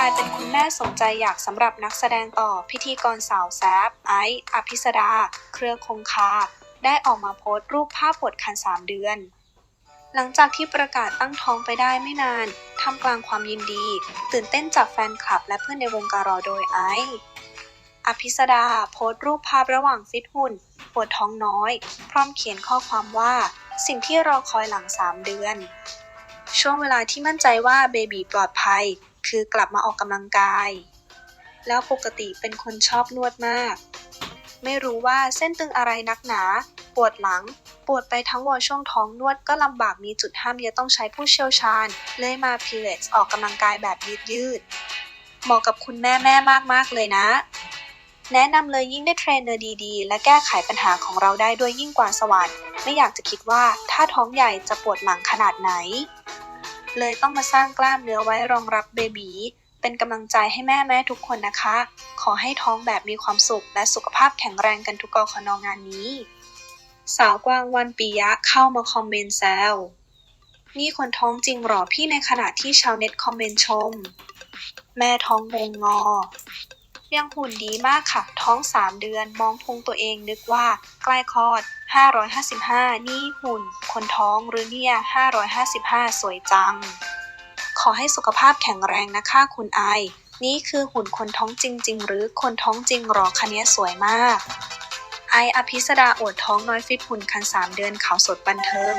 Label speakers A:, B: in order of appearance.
A: ลายเป็นคุณแม่สมใจอยากสำหรับนักแสดงต่อพิธีกรสาวแซบไอซ์อภิสดา เครือคงคา ได้ออกมาโพสต์รูปภาพปวดคัน 3 เดือน หลังจากที่ประกาศตั้งท้องไปได้ไม่นานท่ามกลางความยินดี ตื่นเต้นจากแฟนคลับและเพื่อนในวงการรอโดยไอซ์อภิสดาโพสต์รูปภาพระหว่างฟิตหุ่นปวดท้องน้อย พร้อมเขียนข้อความว่าสิ่งที่รอคอยหลัง 3 เดือน ช่วงเวลาที่มั่นใจว่าเบบีปลอดภัย คือกลับมาออกกำลังกาย แล้วปกติเป็นคนชอบนวดมาก ไม่รู้ว่าเส้นตึงอะไรนักหนา ปวดหลัง ปวดไปทั้งวันช่วงท้องนวดก็ลำบากมีจุดห้ามเยอะต้องใช้ผู้เชี่ยวชาญ เลยมาพิเลตออกกำลังกายแบบยืดยืด เหมาะกับคุณแม่แม่มากๆเลยนะแนะนำเลยยิ่งได้เทรนเนอร์ดีๆ และแก้ไขปัญหาของเราได้ด้วยยิ่งกว่าสวรรค์ ไม่อยากจะคิดว่าถ้าท้องใหญ่จะปวดหลังขนาดไหน เลยต้องมาสร้างกล้ามเนื้อไว้รองรับเบบีเป็นกำลังใจให้แม่แม่ทุกคนนะคะ ขอให้ท้องแบบมีความสุข และสุขภาพแข็งแรงกันทุกกอขนองงานนี้ สาวกวางวันปียะเข้ามาคอมเมนต์แซวนี่คนท้องจริงหรอพี่ในขณะที่ชาวเน็ตคอมเมนต์ชม แม่ท้องงงงอ ยังหุ่นดีมากค่ะ ท้อง3เดือนมองพุงตัวเองนึกว่าใกล้คลอด 555 นี่หุ่น คนท้องหรือเนี่ย 555 สวยจัง ขอให้สุขภาพแข็งแรงนะคะคุณไอ นี่คือหุ่นคนท้องจริง ๆ หรือคนท้องจริงหรอคะเนี้ยสวยมาก ไออภิสดาอวดท้องน้อยฟิตหุ่นคัน 3 เดือนขาวสดบันเทิง